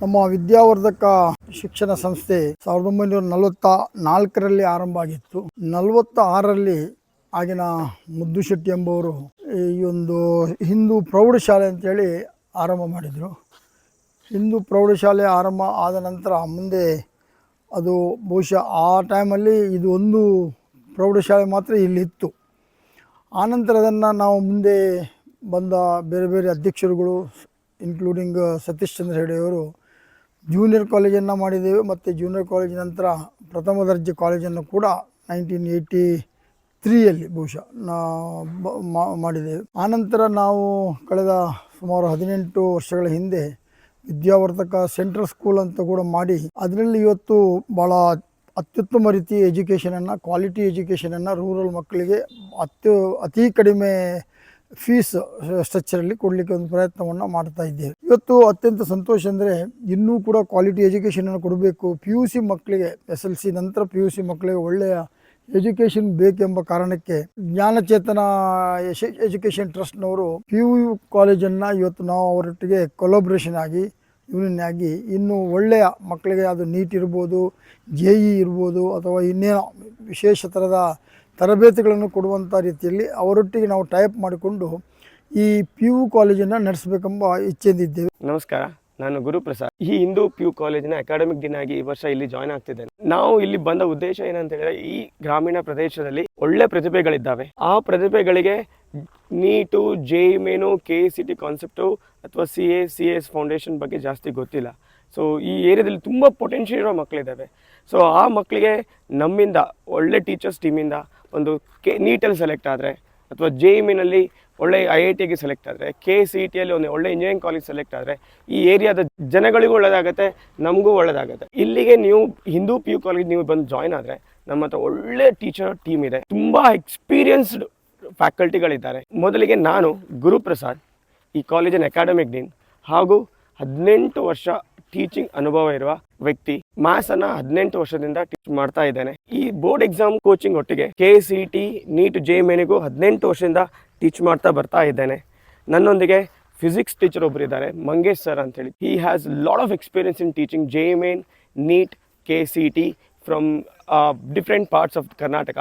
ನಮ್ಮ ವಿದ್ಯಾವರ್ಧಕ ಶಿಕ್ಷಣ ಸಂಸ್ಥೆ ಸಾವಿರದ ಒಂಬೈನೂರ ನಲವತ್ತ ನಾಲ್ಕರಲ್ಲಿ ಆರಂಭ ಆಗಿತ್ತು. ನಲವತ್ತ ಆರರಲ್ಲಿ ಆಗಿನ ಮುದ್ದು ಶೆಟ್ಟಿ ಎಂಬುವರು ಈ ಒಂದು ಹಿಂದೂ ಪ್ರೌಢಶಾಲೆ ಅಂತೇಳಿ ಆರಂಭ ಮಾಡಿದರು. ಹಿಂದೂ ಪ್ರೌಢಶಾಲೆ ಆರಂಭ ಆದ ನಂತರ ಮುಂದೆ ಅದು ಬಹುಶಃ ಆ ಟೈಮಲ್ಲಿ ಇದು ಒಂದು ಪ್ರೌಢಶಾಲೆ ಮಾತ್ರ ಇಲ್ಲಿತ್ತು. ಆನಂತರ ಅದನ್ನು ನಾವು ಮುಂದೆ ಬಂದ ಬೇರೆ ಬೇರೆ ಅಧ್ಯಕ್ಷರುಗಳು ಇನ್ಕ್ಲೂಡಿಂಗ್ ಸತೀಶ್ ಚಂದ್ರ ಹೆಗಡೆಯವರು ಜೂನಿಯರ್ ಕಾಲೇಜನ್ನು ಮಾಡಿದ್ದೇವೆ ಮತ್ತು ಜೂನಿಯರ್ ಕಾಲೇಜ್ ನಂತರ ಪ್ರಥಮ ದರ್ಜೆ ಕಾಲೇಜನ್ನು ಕೂಡ ನೈನ್ಟೀನ್ ಏಯ್ಟಿ ತ್ರೀಯಲ್ಲಿ ಬಹುಶಃ ನಾ ಮಾಡಿದ್ದೇವೆ. ಆನಂತರ ನಾವು ಕಳೆದ ಸುಮಾರು ಹದಿನೆಂಟು ವರ್ಷಗಳ ಹಿಂದೆ ವಿದ್ಯಾವರ್ಧಕ ಸೆಂಟ್ರಲ್ ಸ್ಕೂಲ್ ಅಂತ ಕೂಡ ಮಾಡಿ ಅದರಲ್ಲಿ ಇವತ್ತು ಭಾಳ ಅತ್ಯುತ್ತಮ ರೀತಿಯ ಎಜುಕೇಷನನ್ನು ಕ್ವಾಲಿಟಿ ಎಜುಕೇಷನನ್ನು ರೂರಲ್ ಮಕ್ಕಳಿಗೆ ಅತ್ಯು, ಅತಿ ಕಡಿಮೆ ಫೀಸ್ ಸ್ಟ್ರಕ್ಚರಲ್ಲಿ ಕೊಡಲಿಕ್ಕೆ ಒಂದು ಪ್ರಯತ್ನವನ್ನು ಮಾಡ್ತಾ ಇದ್ದೇವೆ. ಇವತ್ತು ಅತ್ಯಂತ ಸಂತೋಷ ಅಂದರೆ ಇನ್ನೂ ಕೂಡ ಕ್ವಾಲಿಟಿ ಎಜುಕೇಷನನ್ನು ಕೊಡಬೇಕು. ಪಿ ಯು ಸಿ ಮಕ್ಕಳಿಗೆ ಎಸ್ ಎಲ್ ಸಿ ನಂತರ ಪಿ ಯು ಸಿ ಮಕ್ಕಳಿಗೆ ಒಳ್ಳೆಯ ಎಜುಕೇಷನ್ ಬೇಕೆಂಬ ಕಾರಣಕ್ಕೆ ಜ್ಞಾನಚೇತನ ಎಜುಕೇಷನ್ ಟ್ರಸ್ಟ್ನವರು ಪಿ ಯು ಕಾಲೇಜನ್ನು ಇವತ್ತು ನಾವು ಅವರೊಟ್ಟಿಗೆ ಕೊಲಾಬ್ರೇಷನ್ ಆಗಿ ಯೂನಿಯನ್ ಆಗಿ ಇನ್ನೂ ಒಳ್ಳೆಯ ಮಕ್ಕಳಿಗೆ ಅದು ನೀಟ್ ಇರ್ಬೋದು ಜೆ ಇ ಇರ್ಬೋದು ಅಥವಾ ಇನ್ನೇನೋ ವಿಶೇಷ ಥರದ ತರಬೇತಿಗಳನ್ನು ಕೊಡುವಂಥ ರೀತಿಯಲ್ಲಿ ಅವರೊಟ್ಟಿಗೆ ನಾವು ಟೈಪ್ ಮಾಡಿಕೊಂಡು ಈ ಪಿ ಯು ಕಾಲೇಜನ್ನು ನಡೆಸಬೇಕೆಂಬ ಇಚ್ಛೆಂದಿದ್ದೇವೆ ನಮಸ್ಕಾರ, ನಾನು ಗುರುಪ್ರಸಾದ್ ಈ ಹಿಂದೂ ಪಿ ಯು ಕಾಲೇಜಿನ ಅಕಾಡೆಮಿಕ್ ದಿನ ಆಗಿ ಈ ವರ್ಷ ಇಲ್ಲಿ ಜಾಯ್ನ್ ಆಗ್ತಿದ್ದೇನೆ. ನಾವು ಇಲ್ಲಿ ಬಂದ ಉದ್ದೇಶ ಏನಂತ ಹೇಳಿದ್ರೆ ಈ ಗ್ರಾಮೀಣ ಪ್ರದೇಶದಲ್ಲಿ ಒಳ್ಳೆ ಪ್ರತಿಭೆಗಳಿದ್ದಾವೆ. ಆ ಪ್ರತಿಭೆಗಳಿಗೆ NEET J main K C T concept ಅಥವಾ C A C S foundation ಬಗ್ಗೆ ಜಾಸ್ತಿ ಗೊತ್ತಿಲ್ಲ. ಸೊ ಈ ಏರಿಯಾದಲ್ಲಿ ತುಂಬ ಪೊಟೆನ್ಷಿಯಲ್ ಇರೋ ಮಕ್ಕಳಿದ್ದಾವೆ ಸೊ ಆ ಮಕ್ಕಳಿಗೆ ನಮ್ಮಿಂದ, ಒಳ್ಳೆ ಟೀಚರ್ಸ್ ಟೀಮಿಂದ ಒಂದು ಕೆ ನೀಟಲ್ಲಿ ಸೆಲೆಕ್ಟ್ ಆದರೆ, ಅಥವಾ ಜೆ ನಲ್ಲಿ ಒಳ್ಳೆ ಐ ಐ ಟಿಗೆ ಸೆಲೆಕ್ಟ್ ಆದರೆ ಕೆ ಸಿ ಇ ಟಿಯಲ್ಲಿ ಒಂದು ಒಳ್ಳೆ ಇಂಜಿನಿಯರಿಂಗ್ ಕಾಲೇಜ್ ಸೆಲೆಕ್ಟ್ ಆದರೆ, ಈ ಏರಿಯಾದ ಜನಗಳಿಗೂ ಒಳ್ಳೆಯದಾಗುತ್ತೆ ನಮಗೂ ಒಳ್ಳೆಯದಾಗುತ್ತೆ ಇಲ್ಲಿಗೆ ನೀವು ಹಿಂದೂ ಪಿ ಯು ಕಾಲೇಜ್ ನೀವು ಬಂದು ಜಾಯ್ನ್ ಆದರೆ, ನಮ್ಮ ಹತ್ರ ಒಳ್ಳೆ ಟೀಚರ್ ಟೀಮ್ ಇದೆ. ತುಂಬ ಎಕ್ಸ್ಪೀರಿಯನ್ಸ್ಡ್ ಫ್ಯಾಕಲ್ಟಿಗಳಿದ್ದಾರೆ ಮೊದಲಿಗೆ ನಾನು ಗುರುಪ್ರಸಾದ್, ಈ ಕಾಲೇಜಿನ ಅಕಾಡೆಮಿಕ್ ಡೀನ್ ಹಾಗೂ ಹದಿನೆಂಟು ವರ್ಷ ಟೀಚಿಂಗ್ ಅನುಭವ ಇರುವ ವ್ಯಕ್ತಿ ಮ್ಯಾಥ್ಸ್ ಅನ್ನ ಹದಿನೆಂಟು ವರ್ಷದಿಂದ ಟೀಚ್ ಮಾಡ್ತಾ ಇದ್ದಾನೆ. ಈ ಬೋರ್ಡ್ ಎಕ್ಸಾಮ್ ಕೋಚಿಂಗ್ ಒಟ್ಟಿಗೆ K C T NEET J ಮೆನಿಗೂ ಹದಿನೆಂಟು ವರ್ಷದಿಂದ ಟೀಚ್ ಮಾಡ್ತಾ ಬರ್ತಾ ಇದ್ದೇನೆ. ನನ್ನೊಂದಿಗೆ ಫಿಸಿಕ್ಸ್ ಟೀಚರ್ ಒಬ್ಬರು ಇದ್ದಾರೆ ಮಂಗೇಶ್ ಸರ್ ಅಂತೇಳಿ he has lot of experience in teaching J main NEET K C T from different parts of Karnataka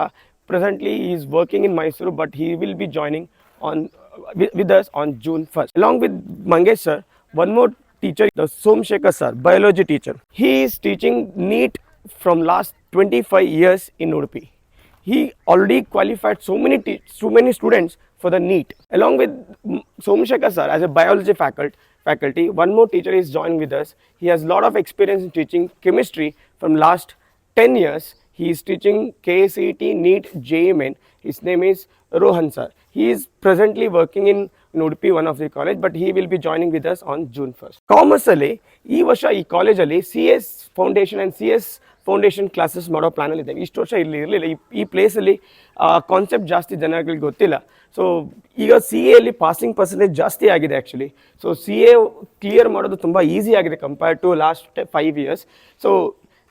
presently is working in Mysuru but he will be joining on with us on June 1st. Along with Mangesh sir, one more teacher, the Somshekar sir, biology teacher. He is teaching NEET from last 25 years in Udupi. He already qualified so many so many students for the NEET. Along with Somshekar sir as a biology faculty, faculty, one more teacher is joined with us. He has a lot of experience in teaching chemistry from last 10 years. He is teaching KCET NEET JMN. His name is Rohan sir. He is presently working in Udupi, one of the college but he will be joining with us on June 1st. Commerce ಅಲ್ಲಿ ಈ ವರ್ಷ ಈ ಕಾಲೇಜಲ್ಲಿ C S foundation and C S foundation classes ಮಾಡೋ ಪ್ಲ್ಯಾನಲ್ಲಿ ಇದ್ದೇವೆ. ಇಷ್ಟು ವರ್ಷ ಇಲ್ಲಿ ಇರಲಿಲ್ಲ. ಈ ಈ ಪ್ಲೇಸಲ್ಲಿ ಕಾನ್ಸೆಪ್ಟ್ ಜಾಸ್ತಿ ಜನಗಳಿಗೆ ಗೊತ್ತಿಲ್ಲ. ಸೊ ಈಗ ಸಿ ಅಲ್ಲಿ ಪಾಸಿಂಗ್ ಪರ್ಸೆಂಟೇಜ್ ಜಾಸ್ತಿ ಆಗಿದೆ actually so C A clear ಮಾಡೋದು ತುಂಬ ಈಸಿ ಆಗಿದೆ compare to last five years so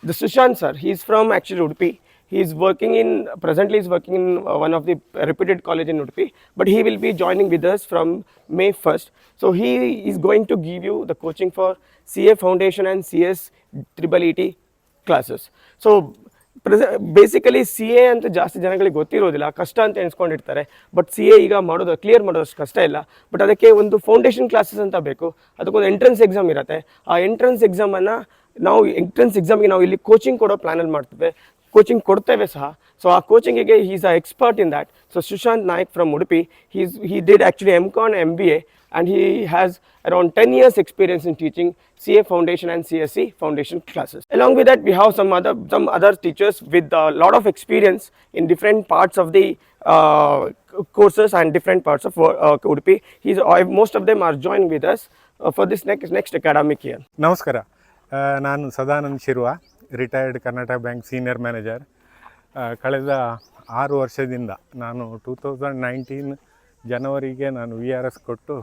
the Sushant sir he is from actually Udupi. He is working in, presently is working in uh, one of the reputed college in Udupi, but he will be joining with us from May 1st. So he is going to give you the coaching for CA Foundation and CS Triple ET classes. So basically C A ಅಂತ ಜಾಸ್ತಿ ಜನಗಳಿಗೆ ಗೊತ್ತಿರೋದಿಲ್ಲ ಕಷ್ಟ ಅಂತ ಎಣಿಸ್ಕೊಂಡಿರ್ತಾರೆ but C A ಈಗ ಮಾಡೋದು clear ಮಾಡೋದಷ್ಟು ಕಷ್ಟ ಇಲ್ಲ ಬಟ್ ಅದಕ್ಕೆ ಒಂದು ಫೌಂಡೇಶನ್ ಕ್ಲಾಸಸ್ ಅಂತ ಬೇಕು ಅದಕ್ಕೊಂದು ಎಂಟ್ರೆನ್ಸ್ ಎಕ್ಸಾಮ್ ಇರುತ್ತೆ ಆ ಎಂಟ್ರೆನ್ಸ್ ಎಕ್ಸಾಮನ್ನು ನಾವು ಎಂಟ್ರೆನ್ಸ್ ಎಕ್ಸಾಮ್ಗೆ ನಾವು ಇಲ್ಲಿ ಕೋಚಿಂಗ್ ಕೊಡೋ ಪ್ಲಾನಲ್ಲಿ ಮಾಡ್ತೇವೆ ಕೋಚಿಂಗ್ ಕೊಡ್ತೇವೆ ಸಹ ಸೊ ಆ ಕೋಚಿಂಗಿಗೆ is a expert in that so Sushant Naik from Udupi he's he did actually M com M B A and he has around 10 years experience in teaching CA Foundation and CSC Foundation classes. Along with that, we have some other some other teachers with a lot of experience in different parts of the uh, courses and different parts of uh, Udupi. He's, uh, most of them are joining with us uh, for this next next academic year. ನಮಸ್ಕಾರ ಆ, ನಾನು Sadanand Shirva retired Karnataka bank senior manager ಕಳೆದ ಆರು ವರ್ಷದಿಂದ ನಾನು two thousand nineteen ಜನವರಿಗೆ ನಾನು we are S ಕೊಟ್ಟು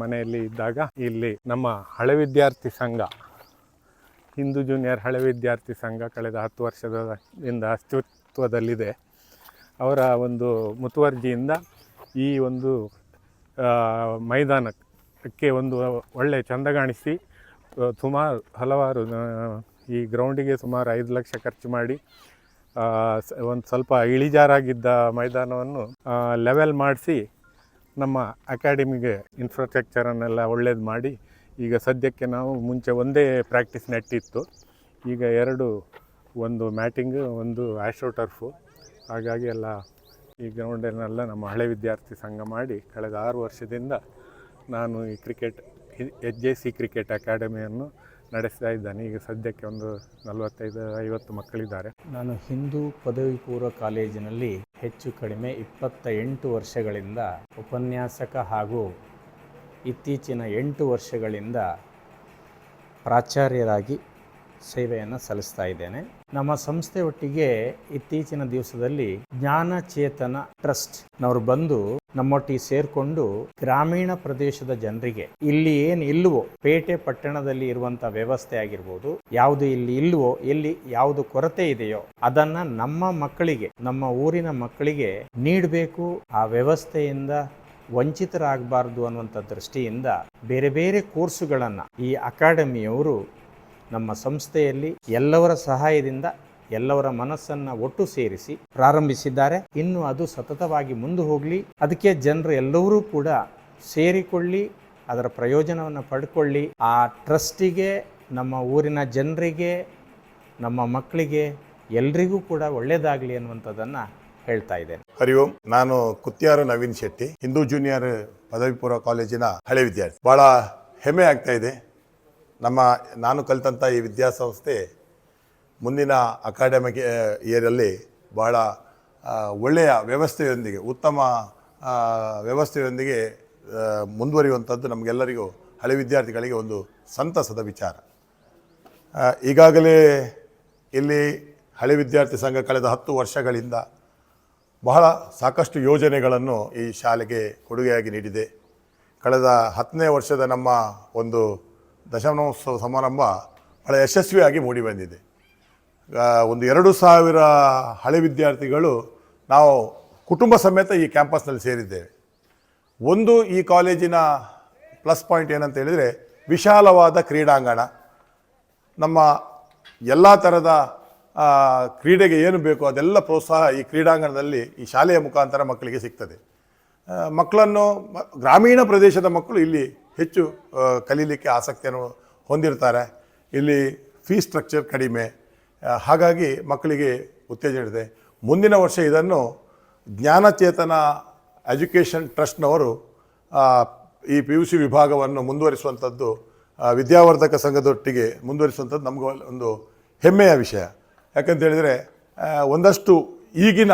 ಮನೆಯಲ್ಲಿ ಇದ್ದಾಗ ಇಲ್ಲಿ ನಮ್ಮ ಹಳೆ ವಿದ್ಯಾರ್ಥಿ ಸಂಘ, ಹಿಂದೂ ಜೂನಿಯರ್ ಹಳೆ ವಿದ್ಯಾರ್ಥಿ ಸಂಘ ಕಳೆದ ಹತ್ತು ವರ್ಷದಿಂದ ಅಸ್ತಿತ್ವದಲ್ಲಿದೆ. ಅವರ ಒಂದು ಮುತುವರ್ಜಿಯಿಂದ ಈ ಒಂದು ಮೈದಾನಕ್ಕೆ ಒಂದು ಒಳ್ಳೆಯ ಚಂದಗಾಣಿಸಿ ಸುಮಾರು ಹಲವಾರು ಈ ಗ್ರೌಂಡಿಗೆ ಸುಮಾರು ಐದು ಲಕ್ಷ ಖರ್ಚು ಮಾಡಿ ಒಂದು ಸ್ವಲ್ಪ ಇಳಿಜಾರಾಗಿದ್ದ ಮೈದಾನವನ್ನು ಲೆವೆಲ್ ಮಾಡಿಸಿ ನಮ್ಮ ಅಕಾಡೆಮಿಗೆ ಇನ್ಫ್ರಾಸ್ಟ್ರಕ್ಚರನ್ನೆಲ್ಲ ಒಳ್ಳೇದು ಮಾಡಿ, ಈಗ ಸದ್ಯಕ್ಕೆ ನಾವು ಮುಂಚೆ ಒಂದೇ ಪ್ರಾಕ್ಟೀಸ್ ನೆಟ್ಟಿತ್ತು ಈಗ ಎರಡು, ಒಂದು ಮ್ಯಾಟಿಂಗ್ ಒಂದು ಆಸ್ಟ್ರೋ ಟರ್ಫು ಹಾಗಾಗಿ ಎಲ್ಲ ಈ ಗ್ರೌಂಡನ್ನೆಲ್ಲ ನಮ್ಮ ಹಳೆ ವಿದ್ಯಾರ್ಥಿ ಸಂಘ ಮಾಡಿ, ಕಳೆದ ಆರು ವರ್ಷದಿಂದ ನಾನು ಈ cricket H J C cricket ಅಕಾಡೆಮಿಯನ್ನು ನಡೆಸ್ತಾ ಇದ್ದಾನೆ. ಈಗ ಸದ್ಯಕ್ಕೆ ಒಂದು ನಲವತ್ತೈದು, ಐವತ್ತು ಮಕ್ಕಳಿದ್ದಾರೆ. ನಾನು ಹಿಂದೂ ಪದವಿ ಪೂರ್ವ ಕಾಲೇಜಿನಲ್ಲಿ ಹೆಚ್ಚು ಕಡಿಮೆ ಇಪ್ಪತ್ತ ಎಂಟು ವರ್ಷಗಳಿಂದ ಉಪನ್ಯಾಸಕ ಹಾಗೂ ಇತ್ತೀಚಿನ ಎಂಟು ವರ್ಷಗಳಿಂದ ಪ್ರಾಚಾರ್ಯರಾಗಿ ಸೇವೆಯನ್ನು ಸಲ್ಲಿಸ್ತಾ ಇದ್ದೇನೆ. ನಮ್ಮ ಸಂಸ್ಥೆ ಒಟ್ಟಿಗೆ ಇತ್ತೀಚಿನ ದಿವಸದಲ್ಲಿ ಜ್ಞಾನ ಚೇತನ ಟ್ರಸ್ಟ್ ನವರು ಬಂದು ನಮ್ಮೊಟ್ಟಿಗೆ ಸೇರಿಕೊಂಡು ಗ್ರಾಮೀಣ ಪ್ರದೇಶದ ಜನರಿಗೆ ಇಲ್ಲಿ ಏನು ಇಲ್ವೋ ಪೇಟೆ ಪಟ್ಟಣದಲ್ಲಿ ಇರುವಂತಹ ವ್ಯವಸ್ಥೆ ಆಗಿರ್ಬೋದು, ಯಾವುದು ಇಲ್ಲಿ ಇಲ್ವೋ ಎಲ್ಲಿ ಯಾವುದು ಕೊರತೆ ಇದೆಯೋ ಅದನ್ನ ನಮ್ಮ ಮಕ್ಕಳಿಗೆ, ನಮ್ಮ ಊರಿನ ಮಕ್ಕಳಿಗೆ ನೀಡಬೇಕು. ಆ ವ್ಯವಸ್ಥೆಯಿಂದ ವಂಚಿತರಾಗಬಾರ್ದು ಅನ್ನುವಂಥ ದೃಷ್ಟಿಯಿಂದ ಬೇರೆ ಬೇರೆ ಕೋರ್ಸುಗಳನ್ನು ಈ ಅಕಾಡೆಮಿಯವರು ನಮ್ಮ ಸಂಸ್ಥೆಯಲ್ಲಿ ಎಲ್ಲವರ ಸಹಾಯದಿಂದ ಎಲ್ಲವರ ಮನಸ್ಸನ್ನ ಒಟ್ಟು ಸೇರಿಸಿ ಪ್ರಾರಂಭಿಸಿದ್ದಾರೆ. ಇನ್ನು ಅದು ಸತತವಾಗಿ ಮುಂದೆ ಹೋಗಲಿ, ಅದಕ್ಕೆ ಜನರು ಎಲ್ಲರೂ ಕೂಡ ಸೇರಿಕೊಳ್ಳಿ, ಅದರ ಪ್ರಯೋಜನವನ್ನು ಪಡ್ಕೊಳ್ಳಿ. ಆ ಟ್ರಸ್ಟಿಗೆ, ನಮ್ಮ ಊರಿನ ಜನರಿಗೆ, ನಮ್ಮ ಮಕ್ಕಳಿಗೆ ಎಲ್ರಿಗೂ ಕೂಡ ಒಳ್ಳೆಯದಾಗಲಿ ಅನ್ನುವಂಥದ್ದನ್ನು ಹೇಳ್ತಾ ಇದ್ದೇನೆ. ಹರಿ ಓಂ, ನಾನು ಕುತ್ಯಾರು ನವೀನ್ ಶೆಟ್ಟಿ, ಹಿಂದೂ ಜೂನಿಯರ್ ಪದವಿ ಪೂರ್ವ ಕಾಲೇಜಿನ ಹಳೆ ವಿದ್ಯಾರ್ಥಿ. ಬಹಳ ಹೆಮ್ಮೆ ಆಗ್ತಾ ಇದೆ. ನಮ್ಮ, ನಾನು ಕಲಿತಂಥ ಈ ವಿದ್ಯಾಸಂಸ್ಥೆ ಮುಂದಿನ ಅಕಾಡೆಮಿಕ್ ಇಯರಲ್ಲಿ ಬಹಳ ಒಳ್ಳೆಯ ವ್ಯವಸ್ಥೆಯೊಂದಿಗೆ, ಉತ್ತಮ ವ್ಯವಸ್ಥೆಯೊಂದಿಗೆ ಮುಂದುವರಿಯುವಂಥದ್ದು ನಮಗೆಲ್ಲರಿಗೂ, ಹಳೆ ವಿದ್ಯಾರ್ಥಿಗಳಿಗೆ ಒಂದು ಸಂತಸದ ವಿಚಾರ. ಈಗಾಗಲೇ ಇಲ್ಲಿ ಹಳೆ ವಿದ್ಯಾರ್ಥಿ ಸಂಘ ಕಳೆದ ಹತ್ತು ವರ್ಷಗಳಿಂದ ಬಹಳ ಸಾಕಷ್ಟು ಯೋಜನೆಗಳನ್ನು ಈ ಶಾಲೆಗೆ ಕೊಡುಗೆಯಾಗಿ ನೀಡಿದೆ. ಕಳೆದ ಹತ್ತನೇ ವರ್ಷದ ನಮ್ಮ ಒಂದು ದಶಮಾನೋತ್ಸವ ಸಮಾರಂಭ ಬಹಳ ಯಶಸ್ವಿಯಾಗಿ ಮೂಡಿ ಬಂದಿದೆ. ಒಂದು ಎರಡು ಸಾವಿರ ಹಳೆ ವಿದ್ಯಾರ್ಥಿಗಳು ನಾವು ಕುಟುಂಬ ಸಮೇತ ಈ ಕ್ಯಾಂಪಸ್ನಲ್ಲಿ ಸೇರಿದ್ದೇವೆ. ಒಂದು ಈ ಕಾಲೇಜಿನ ಪ್ಲಸ್ ಪಾಯಿಂಟ್ ಏನಂತ ಹೇಳಿದರೆ ವಿಶಾಲವಾದ ಕ್ರೀಡಾಂಗಣ. ನಮ್ಮ ಎಲ್ಲ ಥರದ ಕ್ರೀಡೆಗೆ ಏನು ಬೇಕೋ ಅದೆಲ್ಲ ಪ್ರೋತ್ಸಾಹ ಈ ಕ್ರೀಡಾಂಗಣದಲ್ಲಿ ಈ ಶಾಲೆಯ ಮುಖಾಂತರ ಮಕ್ಕಳಿಗೆ ಸಿಗ್ತದೆ. ಮಕ್ಕಳನ್ನು ಗ್ರಾಮೀಣ ಪ್ರದೇಶದ ಮಕ್ಕಳು ಇಲ್ಲಿ ಹೆಚ್ಚು ಕಲೀಲಿಕ್ಕೆ ಆಸಕ್ತಿಯನ್ನು ಹೊಂದಿರ್ತಾರೆ. ಇಲ್ಲಿ ಫೀಸ್ ಸ್ಟ್ರಕ್ಚರ್ ಕಡಿಮೆ. ಹಾಗಾಗಿ ಮಕ್ಕಳಿಗೆ ಉತ್ತೇಜನ ಇದೆ ಮುಂದಿನ ವರ್ಷ ಇದನ್ನು ಜ್ಞಾನಚೇತನ ಎಜುಕೇಷನ್ ಟ್ರಸ್ಟ್ನವರು ಈ ಪಿ ಯು ಸಿ ವಿಭಾಗವನ್ನು ಮುಂದುವರಿಸುವಂಥದ್ದು ವಿದ್ಯಾವರ್ಧಕ ಸಂಘದೊಟ್ಟಿಗೆ ಮುಂದುವರಿಸುವಂಥದ್ದು ನಮಗೆ ಒಂದು ಹೆಮ್ಮೆಯ ವಿಷಯ. ಯಾಕಂತ ಹೇಳಿದರೆ ಒಂದಷ್ಟು ಈಗಿನ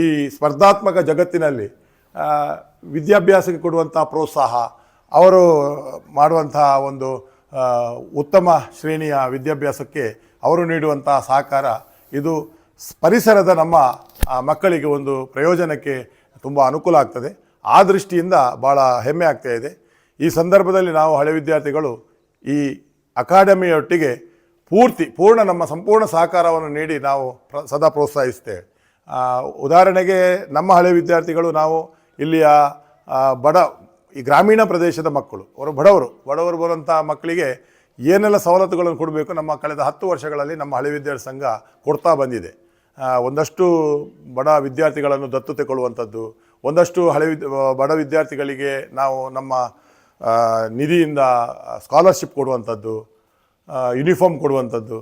ಈ ಸ್ಪರ್ಧಾತ್ಮಕ ಜಗತ್ತಿನಲ್ಲಿ ವಿದ್ಯಾಭ್ಯಾಸಕ್ಕೆ ಕೊಡುವಂಥ ಪ್ರೋತ್ಸಾಹ ಅವರು ಮಾಡುವಂತಹ ಒಂದು ಉತ್ತಮ ಶ್ರೇಣಿಯ ವಿದ್ಯಾಭ್ಯಾಸಕ್ಕೆ ಅವರು ನೀಡುವಂಥ ಸಹಕಾರ, ಇದು ಪರಿಸರದ ನಮ್ಮ ಮಕ್ಕಳಿಗೆ ಒಂದು ಪ್ರಯೋಜನಕ್ಕೆ ತುಂಬ ಅನುಕೂಲ ಆಗ್ತದೆ. ಆ ದೃಷ್ಟಿಯಿಂದ ಭಾಳ ಹೆಮ್ಮೆ ಆಗ್ತಾ ಇದೆ. ಈ ಸಂದರ್ಭದಲ್ಲಿ ನಾವು ಹಳೆ ವಿದ್ಯಾರ್ಥಿಗಳು ಈ ಅಕಾಡೆಮಿಯೊಟ್ಟಿಗೆ ಪೂರ್ತಿ, ಪೂರ್ಣ ನಮ್ಮ ಸಂಪೂರ್ಣ ಸಹಕಾರವನ್ನು ನೀಡಿ ನಾವು ಪ್ರ, ಸದಾ ಪ್ರೋತ್ಸಾಹಿಸ್ತೇವೆ ಉದಾಹರಣೆಗೆ ನಮ್ಮ ಹಳೆ ವಿದ್ಯಾರ್ಥಿಗಳು ನಾವು ಇಲ್ಲಿಯ ಬಡ ಈ ಗ್ರಾಮೀಣ ಪ್ರದೇಶದ ಮಕ್ಕಳು, ಅವರು ಬಡವರು ಬಡವರು ಬರುವಂಥ ಮಕ್ಕಳಿಗೆ ಏನೆಲ್ಲ ಸವಲತ್ತುಗಳನ್ನು ಕೊಡಬೇಕು ನಮ್ಮ ಕಳೆದ ಹತ್ತು ವರ್ಷಗಳಲ್ಲಿ ನಮ್ಮ ಹಳೆ ವಿದ್ಯಾರ್ಥಿ ಸಂಘ ಕೊಡ್ತಾ ಬಂದಿದೆ. ಒಂದಷ್ಟು ಬಡ ವಿದ್ಯಾರ್ಥಿಗಳನ್ನು ದತ್ತು ತೆಗೊಳ್ಳುವಂಥದ್ದು ಒಂದಷ್ಟು ಹಳೆ ಬಡ ವಿದ್ಯಾರ್ಥಿಗಳಿಗೆ ನಾವು ನಮ್ಮ ನಿಧಿಯಿಂದ ಸ್ಕಾಲರ್ಶಿಪ್ ಕೊಡುವಂಥದ್ದು ಯೂನಿಫಾರ್ಮ್ ಕೊಡುವಂಥದ್ದು,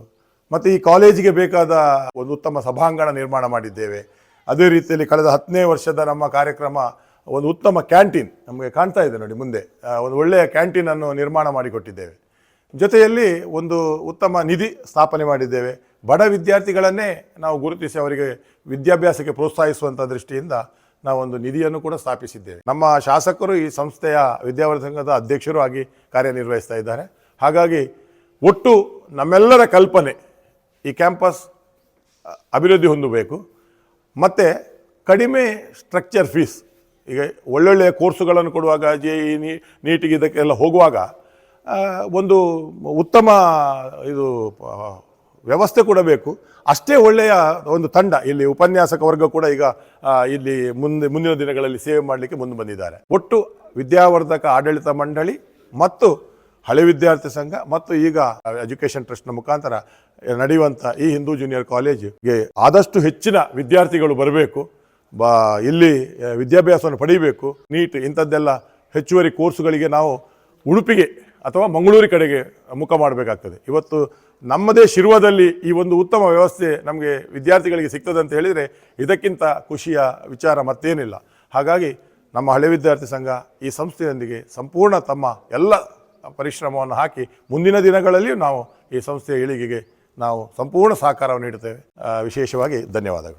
ಮತ್ತು ಈ ಕಾಲೇಜಿಗೆ ಬೇಕಾದ ಒಂದು ಉತ್ತಮ ಸಭಾಂಗಣ ನಿರ್ಮಾಣ ಮಾಡಿದ್ದೇವೆ. ಅದೇ ರೀತಿಯಲ್ಲಿ ಕಳೆದ ಹತ್ತನೇ ವರ್ಷದ ನಮ್ಮ ಕಾರ್ಯಕ್ರಮ ಒಂದು ಉತ್ತಮ ಕ್ಯಾಂಟೀನ್ ನಮಗೆ ಕಾಣ್ತಾ ಇದೆ ನೋಡಿ ಮುಂದೆ. ಒಂದು ಒಳ್ಳೆಯ ಕ್ಯಾಂಟೀನನ್ನು ನಿರ್ಮಾಣ ಮಾಡಿಕೊಟ್ಟಿದ್ದೇವೆ. ಜೊತೆಯಲ್ಲಿ ಒಂದು ಉತ್ತಮ ನಿಧಿ ಸ್ಥಾಪನೆ ಮಾಡಿದ್ದೇವೆ. ಬಡ ವಿದ್ಯಾರ್ಥಿಗಳನ್ನೇ ನಾವು ಗುರುತಿಸಿ ಅವರಿಗೆ ವಿದ್ಯಾಭ್ಯಾಸಕ್ಕೆ ಪ್ರೋತ್ಸಾಹಿಸುವಂಥ ದೃಷ್ಟಿಯಿಂದ ನಾವೊಂದು ನಿಧಿಯನ್ನು ಕೂಡ ಸ್ಥಾಪಿಸಿದ್ದೇವೆ. ನಮ್ಮ ಶಾಸಕರು ಈ ಸಂಸ್ಥೆಯ ವಿದ್ಯಾವರ್ಧಕ ಸಂಘದ ಅಧ್ಯಕ್ಷರು ಆಗಿ ಕಾರ್ಯನಿರ್ವಹಿಸ್ತಾ ಇದ್ದಾರೆ. ಹಾಗಾಗಿ ಒಟ್ಟು ನಮ್ಮೆಲ್ಲರ ಕಲ್ಪನೆ ಈ ಕ್ಯಾಂಪಸ್ ಅಭಿವೃದ್ಧಿ ಹೊಂದಬೇಕು. ಮತ್ತು ಕಡಿಮೆ ಸ್ಟ್ರಕ್ಚರ್ ಫೀಸ್ ಈಗ ಒಳ್ಳೊಳ್ಳೆಯ ಕೋರ್ಸುಗಳನ್ನು ಕೊಡುವಾಗ, ಜೆ ಇ ನೀಟಿಗೆ ಇದಕ್ಕೆಲ್ಲ ಹೋಗುವಾಗ ಒಂದು ಉತ್ತಮ ಇದು ವ್ಯವಸ್ಥೆ ಕೂಡ ಬೇಕು. ಅಷ್ಟೇ ಒಳ್ಳೆಯ ಒಂದು ತಂಡ ಇಲ್ಲಿ ಉಪನ್ಯಾಸಕ ವರ್ಗ ಕೂಡ ಈಗ ಇಲ್ಲಿ ಮುಂದೆ, ಮುಂದಿನ ದಿನಗಳಲ್ಲಿ ಸೇವೆ ಮಾಡಲಿಕ್ಕೆ ಮುಂದೆ ಬಂದಿದ್ದಾರೆ. ಒಟ್ಟು ವಿದ್ಯಾವರ್ಧಕ ಆಡಳಿತ ಮಂಡಳಿ ಮತ್ತು ಹಳೆ ವಿದ್ಯಾರ್ಥಿ ಸಂಘ ಮತ್ತು ಈಗ ಎಜುಕೇಷನ್ ಟ್ರಸ್ಟ್ನ ಮುಖಾಂತರ ನಡೆಯುವಂಥ ಈ ಹಿಂದೂ ಜೂನಿಯರ್ ಕಾಲೇಜಿಗೆ ಆದಷ್ಟು ಹೆಚ್ಚಿನ ವಿದ್ಯಾರ್ಥಿಗಳು ಬರಬೇಕು. ಬಾ, ಇಲ್ಲಿ ವಿದ್ಯಾಭ್ಯಾಸವನ್ನು ಪಡೀಬೇಕು. ನೀಟ್, ಇಂಥದ್ದೆಲ್ಲ ಹೆಚ್ಚುವರಿ ಕೋರ್ಸುಗಳಿಗೆ ನಾವು ಉಡುಪಿಗೆ ಅಥವಾ ಮಂಗಳೂರು ಕಡೆಗೆ ಮುಖ ಮಾಡಬೇಕಾಗ್ತದೆ. ಇವತ್ತು ನಮ್ಮದೇ ಶಿರ್ವದಲ್ಲಿ ಈ ಒಂದು ಉತ್ತಮ ವ್ಯವಸ್ಥೆ ನಮಗೆ ವಿದ್ಯಾರ್ಥಿಗಳಿಗೆ ಸಿಗ್ತದೆ ಅಂತ ಹೇಳಿದರೆ ಇದಕ್ಕಿಂತ ಖುಷಿಯ ವಿಚಾರ ಮತ್ತೇನಿಲ್ಲ. ಹಾಗಾಗಿ ನಮ್ಮ ಹಳೆ ವಿದ್ಯಾರ್ಥಿ ಸಂಘ ಈ ಸಂಸ್ಥೆಯೊಂದಿಗೆ ಸಂಪೂರ್ಣ ತಮ್ಮ ಎಲ್ಲ ಪರಿಶ್ರಮವನ್ನು ಹಾಕಿ ಮುಂದಿನ ದಿನಗಳಲ್ಲಿಯೂ ನಾವು ಈ ಸಂಸ್ಥೆಯ ಏಳಿಗೆಗೆ ನಾವು ಸಂಪೂರ್ಣ ಸಹಕಾರವನ್ನು ನೀಡುತ್ತೇವೆ. ವಿಶೇಷವಾಗಿ ಧನ್ಯವಾದಗಳು.